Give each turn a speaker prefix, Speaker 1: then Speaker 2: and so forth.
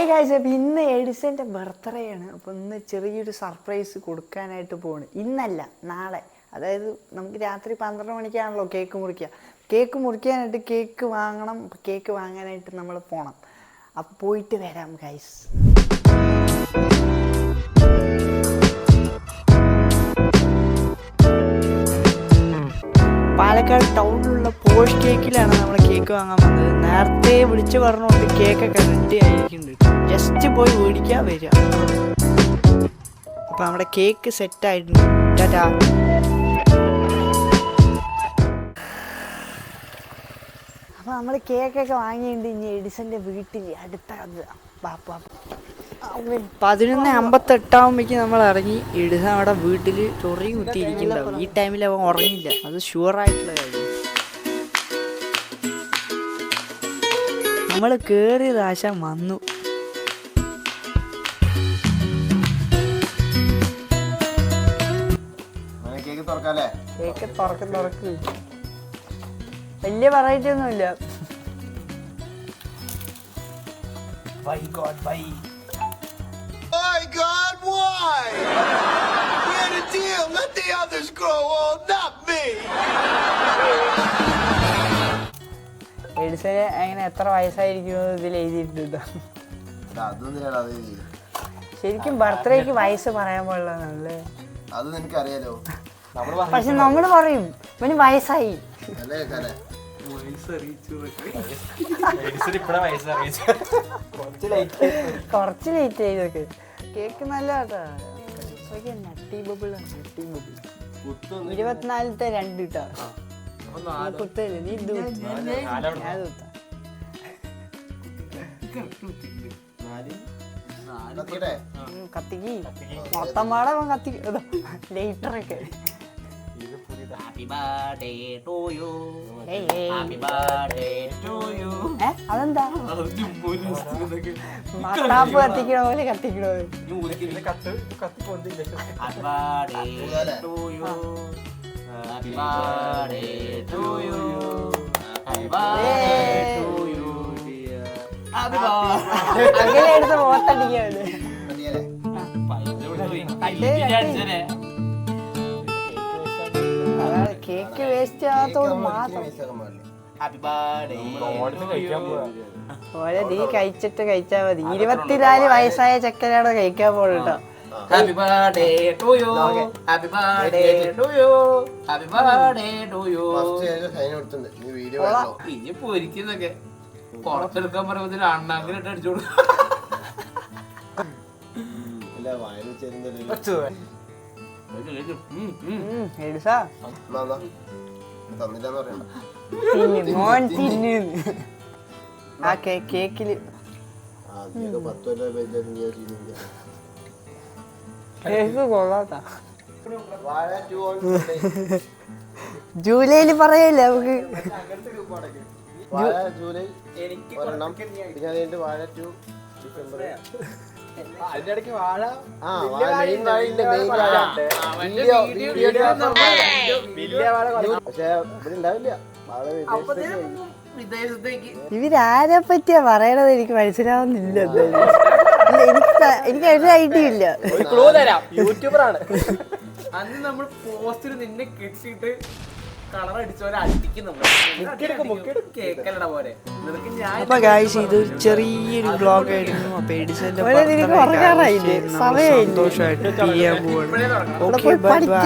Speaker 1: Hi guys അപ്പോൾ ഇന്ന് എഡിസന്റെ birthday ആണ്. അപ്പോൾ ഇന്ന് ചെറിയൊരു സർപ്രൈസ് കൊടുക്കാനായിട്ട് പോണ് ഇന്നല്ല നാളെ. അതായത് നമുക്ക് രാത്രി പന്ത്രണ്ട് മണിക്കാണല്ലോ കേക്ക് മുറിക്കുക കേക്ക് മുറിക്കാനായിട്ട് കേക്ക് വാങ്ങണം. കേക്ക് വാങ്ങാനായിട്ട് നമ്മൾ പോകണം അപ്പോൾ പോയിട്ട് വരാം ഗൈസ് പാലക്കാട് ടൗണിലുള്ള പോഷ് കേക്കിലാണ് നമ്മൾ കേക്ക് വാങ്ങാൻ വന്നത്. നേരത്തെ വിളിച്ചു പറഞ്ഞുകൊണ്ട് കേക്കൊക്കെ റെഡി ആയിരിക്കുന്നുണ്ട്. ജസ്റ്റ് പോയി മേടിക്കാൻ വരിക. അപ്പം നമ്മുടെ കേക്ക് സെറ്റ് ആയിട്ടുണ്ട്. ടാറ്റാ അപ്പൊ നമ്മൾ കേക്കൊക്കെ വാങ്ങിയിട്ടുണ്ട് ഇനി എഡിസന്റെ വീട്ടിൽ അടുത്ത കഥ. അവൻ പതിനൊന്ന് അമ്പത്തെട്ടാകുമ്പോഴേക്ക് നമ്മൾ ഇറങ്ങി ഇടുക അവിടെ വീട്ടിൽ ചൊറി കുത്തിയിരിക്കുന്നുണ്ടാവും. ഈ ടൈമിൽ അവൻ ഉറങ്ങില്ല അത് ഷുവറായിട്ടുള്ള കാര്യം. നമ്മൾ കേറിയ ആശ വന്നു.
Speaker 2: കേക്ക്
Speaker 1: തുറക്ക് തുറക്ക്. വലിയ വെറൈറ്റി ഒന്നുമില്ല.
Speaker 2: My God, why? We had a deal. Let the others grow old, not me.
Speaker 1: എഡിസന് അങ്ങനെ എത്ര വയസ്സായിരിക്കുമെന്ന് ഇതിൽ എഴുതിയിട്ടുണ്ട്
Speaker 2: അതൊന്നും അത്
Speaker 1: ശരിക്കും ബർത്ത്ഡേക്ക് വയസ്സ് പറയാൻ പാടില്ലെന്നല്ലേ
Speaker 2: അത് നിനക്കറിയാലോ.
Speaker 1: പക്ഷെ നമ്മൾ പറയും ഇവന് വയസ്സായി. കുറച്ച് ലേറ്റ് ആയി ഇതൊക്കെ. കേക്ക് നല്ല കേട്ടോ ഇതൊക്കെ നട്ടി ബബിൾ നട്ടി ബബിൾ ഇരുപത്തിനാലത്തെ രണ്ട് കിട്ടാ നീ കുത്തല്ലേ നീ ഇത് കത്തിക്ക്. മൊത്തം പാടെ കത്തി ലൈറ്ററൊക്കെ
Speaker 3: Happy birthday to you.
Speaker 1: ഏയ് ഏയ്.
Speaker 3: Happy birthday to you.
Speaker 1: അതെന്താ മത്താപ്പ് കത്തിക്കണ പോലെ കത്തിക്കണോ
Speaker 3: Happy birthday to you. Happy birthday to you. Happy birthday to you, dear. Happy birthday.
Speaker 1: അങ്ങനെ എടുത്ത്. അതാണ് കേക്ക് വേസ്റ്റ് ആകാത്തോട് മാത്രം
Speaker 3: Happy birthday. To you.
Speaker 1: ഓരോ നീ കഴിച്ചിട്ട് കഴിച്ചാ മതി. ഇരുപത്തിനാല് വയസ്സായ ചെക്കനാണ് കഴിക്കാൻ പോകട്ടോ
Speaker 3: happy birthday to you happy birthday to you happy birthday to you
Speaker 2: first sign കൊടുത്തിട്ടുണ്ട്. നീ വീഡിയോ വേണോ
Speaker 3: ഇനി പൊരിക്കുന്നൊക്കെ പുറത്തെടുക്കാൻ പറയുമ്പോൾ അണ്ണാങ്കിലിട്ട് അടിച്ചു കൊടുക്കും
Speaker 2: ഇല്ല വായന ചേരുന്നില്ല
Speaker 1: എടുസാ
Speaker 2: തന്നില്ലാന്ന് പറയണ്ട.
Speaker 1: തിന്ന് മോൻ തിന്നു ആ
Speaker 2: കേക്കിൽ.
Speaker 1: കേക്ക് ജൂലൈയിൽ പറയല്ലേ നമുക്ക്?
Speaker 2: ജൂലൈ എനിക്ക് വാഴ ടു
Speaker 4: അതിന്റെ ഇടയ്ക്ക് വാഴ
Speaker 2: ആ വാഴ മെയിൻ വാഴയില്ല മെയിൻ വാഴ വീഡിയോ വീഡിയോ
Speaker 4: വലിയ വാഴ
Speaker 2: പക്ഷെ ഇവിടെ ഉണ്ടാവില്ല. വാഴ
Speaker 1: ഇവരാരെ പറ്റിയാ പറയണത് എനിക്ക് മനസ്സിലാവുന്നില്ല. എനിക്ക് എനിക്ക് ഒരു ഐഡിയ ഇല്ല.
Speaker 4: ഒരു ക്ലൂ തരാം. യൂട്യൂബർ ആണ്
Speaker 3: അന്ന് നമ്മൾ പോസ്റ്റിൽ നിന്നെ കിട്ടിയിട്ട് കളർ അടിച്ചവരെ അടിക്കുന്നു. കേക്കല്ലട പോലെ. നിനക്ക് ഞാൻ
Speaker 1: അപ്പൊ ഗായ്സ് ഇത് ചെറിയൊരു ബ്ലോഗ് ആയിരുന്നു. അപ്പൊ എഡിസന്റെ? സന്തോഷമായിട്ട് ചെയ്യാൻ പോവാണ്. Okay bye bye